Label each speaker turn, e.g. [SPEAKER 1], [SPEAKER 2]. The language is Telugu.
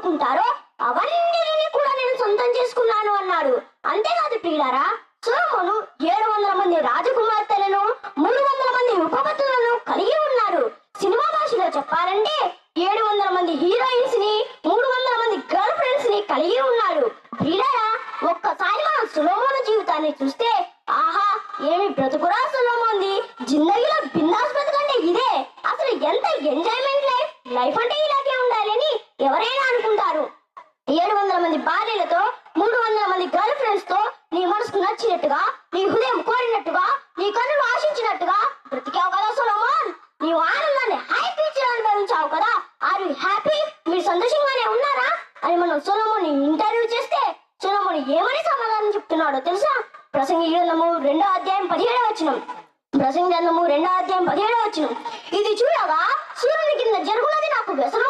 [SPEAKER 1] కోరుకుంటారో అవన్నీ కూడా నేను సొంతం చేసుకున్నాను అన్నాడు. అంతేకాదు ప్రియులారా సొలొమోను ఏడు వందల మంది రాజకుమార్తెలను మూడు వందల మంది ఉపపతులను కలిగి ఉన్నారు సినిమా భాషలో చెప్పాలంటే ఏడు వందల మంది హీరోయిన్స్ని మూడు వందల మంది గర్ల్ ఫ్రెండ్స్ని కలిగి ఉన్నాడు. ప్రియులారా ఒక్కసారి మనం సులోమోను జీవితాన్ని చూస్తే ఆహా ఏమి బ్రతుకురా సులోమోంది? జిందగీలో బిందాస్ బ్రతుకంటే ఇదే. అసలు ఎంత ఎంజాయ్మెంట్ లైఫ్ లైఫ్ అంటే ఇలాగే ఉండాలి అని ఎవరైనా అనుకుంటారు ఏడు వందల మంది భార్యలతో మూడు వందల మంది గర్ల్ ఫ్రెండ్స్తో నీ మనసుకు నచ్చినట్టుగా నీ హృదయం కోరినట్టుగా నీ కన్నులు ఆశించినట్టుగా బ్రతికావు కదా సొలమాన్. నీవు ఆనందాన్ని హై పీచ్ అనుభవించావు కదా. ఆర్ యు హ్యాపీ మీరు సంతోషంగానే ఉన్నారా? అని మనం సొలమోన్ ఇంటర్వ్యూ చేస్తే సొలమోన్ ఏమని సమాధానం చెప్తున్నాడో తెలుసా? ప్రసంగి గ్రంథము రెండో అధ్యాయం పదిహేడవ వచనం. ప్రసంగి గ్రంథము రెండో అధ్యాయం పదిహేడవ వచనం. ఇది చూడగా సూర్యుని కింద జరుగునది నాకు వ్యసనం